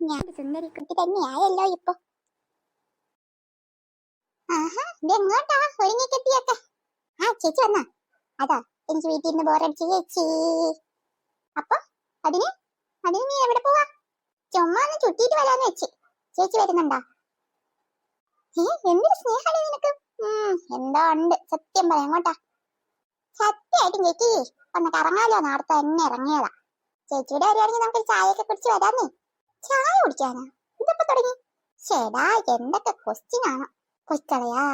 ഞാൻ സുന്ദരി കുട്ടി തന്നെയായല്ലോ ഇപ്പൊ. ആഹാ എങ്ങോട്ടാ ഒരുങ്ങിക്കെത്തിയൊക്കെ. ആ ചേച്ചി വന്നാ. അതാ എനിക്ക് വീട്ടിൽ നിന്ന് ബോറടിച്ച് ചേച്ചി. അപ്പൊ അതിന് അതിന് നീ എവിടെ പോവാ? ചുമ്മാ ഒന്ന് ചുറ്റിയിട്ട് വരാന്ന് വെച്ച്. ചേച്ചി വരുന്നുണ്ടാ? ഏ എന്തൊരു സ്നേഹമാണ് നിനക്ക്? എന്താ ഉണ്ട്. സത്യം പറയാം എങ്ങോട്ടാ? സത്യമായിട്ടും ചേച്ചി ഒന്ന് കറങ്ങാലോ നേരത്തെ തന്നെ ഇറങ്ങിയതാ. ചേച്ചിയുടെ വരികയാണെങ്കിൽ നമുക്ക് ചായയൊക്കെ കുടിച്ച് വരാന്നേ. ചായ കുടിക്കാനാ? ഇതപ്പോ തുടങ്ങി? ശേടാ എന്തൊക്കെ ക്വസ്റ്റ്യൻ ആണ്. പൊയ്ക്കളയാ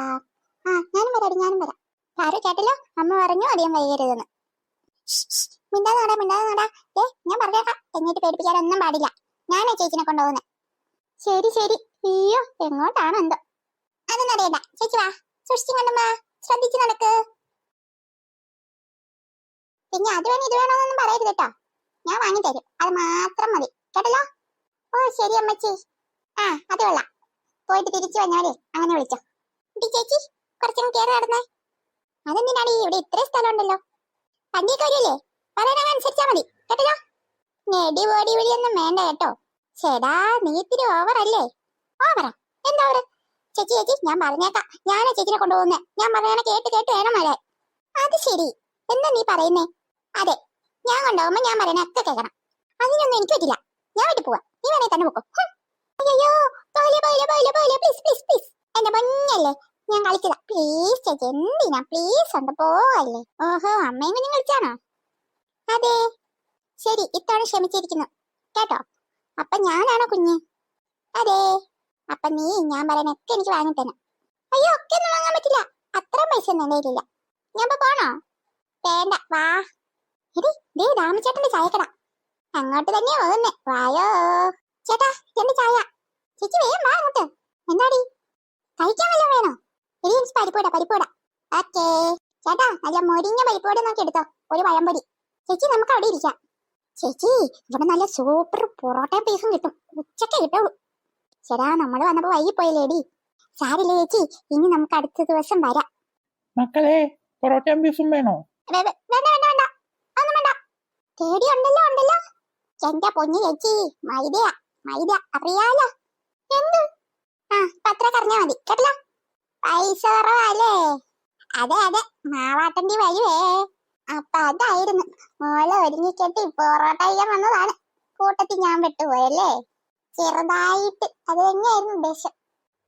ആ ഞാനും വരാടി ഞാനും വരാം. ആരും കേട്ടല്ലോ? അമ്മ പറഞ്ഞു അധികം വൈകരുതെന്ന്. മിണ്ടാതെ നടാ മിണ്ടാതെ നടാ. ഏ ഞാൻ പറഞ്ഞേക്കാം. എന്നിട്ട് പേടിപ്പിക്കാനൊന്നും പാടില്ല. ഞാനാ ചേച്ചിനെ കൊണ്ടുപോകുന്നത് ശരി ശരി. അയ്യോ എങ്ങോട്ടാണ് എന്തോ? അതൊന്നും അറിയണ്ട. ചേച്ചി വാ. സൂക്ഷിച്ചു കണ്ടമ്മ ശ്രദ്ധിച്ചു നടക്ക്. പിന്നെ അത് വേണം ഇത് വേണമെന്നൊന്നും പറയരുത് കേട്ടോ. ഞാൻ വാങ്ങി തരും അത് മാത്രം മതി. കേട്ടല്ലോ? ഓ ശരി അമ്മച്ചി. ആ അത് കൊള്ളാം. പോയിട്ട് തിരിച്ചു വന്നാലേ അങ്ങനെ വിളിച്ചോ. ഡി ചേച്ചി കുറച്ചും കയറി നടന്നേ. അതെന്തിനാണ് ഈ ഇവിടെ ഇത്രയും സ്ഥലം ഉണ്ടല്ലോ പഞ്ചി കാര്യല്ലേ പറയണ അനുസരിച്ചാ മതി. കേട്ടല്ലോ? നെടി ഓടി വിളിയൊന്നും വേണ്ട കേട്ടോ. ചേടാ നീ ഇത്തിരി ഓവർ അല്ലേ? ഓവറാ എന്താ ഓവർ ചേച്ചി ചേച്ചി ഞാൻ പറഞ്ഞേക്കാം. ഞാനാ ചേച്ചിനെ കൊണ്ടുപോകുന്നേ. ഞാൻ പറയണ കേട്ട് കേട്ട് വേണം വരാൻ അത് ശരി. എന്താ നീ പറയുന്നേ? അതെ ഞാൻ കൊണ്ടുപോകുമ്പോ ഞാൻ പറയണ ഒക്കെ കേൾക്കണം. അതിനൊന്നും എനിക്ക് പറ്റില്ല. ഞാൻ വീട്ടിൽ പോവാ. നീ വേണേ തന്നെ അയ്യോ പോലെ പോലെ പോലെ പോലെ പ്ലീസ് പ്ലീസ് പ്ലീസ് എന്റെ പൊന്നല്ലേ ഞാൻ കളിച്ചതാ. പ്ലീസ് ചേച്ചി എന്തിനാ? പ്ലീസ് ഉണ്ട് പോവല്ലേ. ഓഹോ അമ്മയും കുഞ്ഞും കളിച്ചാണോ? അതെ. ശരി ഇത്തവണ ക്ഷമിച്ചിരിക്കുന്നു. കേട്ടോ? അപ്പൊ ഞാനാണോ കുഞ്ഞ്? അതെ. അപ്പൊ നീ ഞാൻ പറയുന്നൊക്കെ എനിക്ക് വാങ്ങി തരണം അയ്യോ ഒക്കെ ഒന്നും വാങ്ങാൻ പറ്റില്ല. അത്രയും പൈസ ഒന്നും എന്റെ കയ്യിലില്ല. ഞാൻ ഇപ്പൊ പോണോ? വേണ്ട വാ. എടി ദേ രാമചേട്ടന്റെ ചായക്കട. അങ്ങോട്ട് തന്നെയാ പോകുന്നേ. വായോ. ചേട്ടാ എന്റെ ചായ. ചേച്ചി വേഗം വാ അങ്ങോട്ട്. എന്താടി? കഴിക്കാൻ വല്ലതും വേണോ? എടി എനിക്ക് പരിപ്പൂട പരിപ്പൂട ഓക്കേ. ചേട്ടാ നല്ല മൊരിഞ്ഞ പരിപ്പൂട നോക്കി എടുത്തോ. ഒരു പഴംപൊരി. ചേച്ചി നമുക്ക് അവിടെ ഇരിക്കാം. ചേച്ചി ഇവിടെ നല്ല സൂപ്പർ പൊറോട്ട പീസും കിട്ടും. ഉച്ചയ്ക്ക് കിട്ടുള്ളൂ. ചേട്ടാ നമ്മൾ വന്നപ്പോ വൈകി പോയില്ലേടി. സാരില്ല ചേച്ചി ഇനി നമുക്ക് അടുത്ത ദിവസം വരാം. മക്കളെ പൊറോട്ടയും ബീഫും വേണോ? വേണ്ട വേണ്ട വേണ്ട. ഒന്നും വേണ്ട. പേടി ഉണ്ടല്ലോ ഉണ്ടല്ലോ. എന്റെ പൊന്നു ചേച്ചി. മൈദയാ മൈദ അറിയാലോ. എന്ത് ആ പത്ര കറിഞ്ഞാ മതി. കേട്ടല്ലോ പൈസ കുറവല്ലേ? അതെ അതെ. മാവാട്ടന്റെ വരുവേ. അപ്പൊ അതായിരുന്നു. മോളെ ഒരുങ്ങിക്കെട്ടി പൊറോട്ട കഴിക്കാൻ വന്നതാണ്. കൂട്ടത്തിൽ ഞാൻ വിട്ടുപോയല്ലേ? ചെറുതായിട്ട്. അത് തന്നെയായിരുന്നു ഉദ്ദേശം.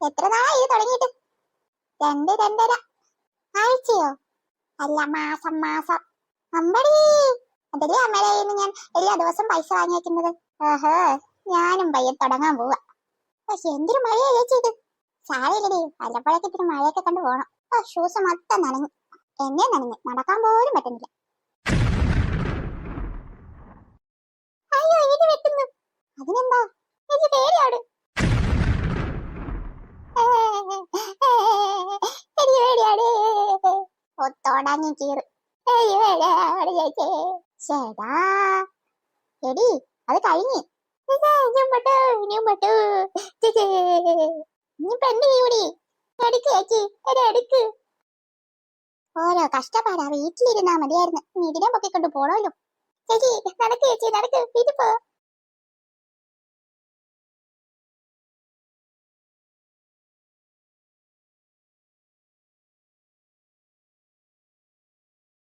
എത്ര നാളായി ഇത് തുടങ്ങിയിട്ട്? രണ്ട് രണ്ടര. ആഴ്ചയോ? അല്ല മാസം മാസം. അമ്പടി. അതല്ലേ അമ്മയുടെ കയ്യിൽ ഞാൻ എല്ലാ ദിവസവും പൈസ വാങ്ങി വെക്കുന്നത് ആഹ് ഞാനും പയ്യെ തുടങ്ങാൻ പോവാ. പക്ഷെ എന്തൊരു മഴയാ ചേച്ചി ഇത്? സാരയില്ലടി വല്ലപ്പോഴൊക്കെ ഇത്തിരി മഴയൊക്കെ കണ്ടു പോണം. ആ ഷൂസ് മൊത്തം നനഞ്ഞു. എന്നെ നനഞ്ഞു. നടക്കാൻ പോലും പറ്റുന്നില്ല. അയ്യോ ഇത് വെട്ടുന്നു. അതിനെന്താ? എനിക്ക് പേടിയാണ് ഒത്തോടാങ്ങി കീറ്. ചേടാ. എടി അത് കഴിഞ്ഞ്. ഓരോ കഷ്ടപ്പാടാ വീട്ടിലിരുന്നാ മതിയായിരുന്നു. ഇതിനെ പൊക്കിക്കൊണ്ട് പോണല്ലോ. ചേച്ചി നടക്ക് ചേച്ചി നടക്ക് വീട്ടിൽ പോ.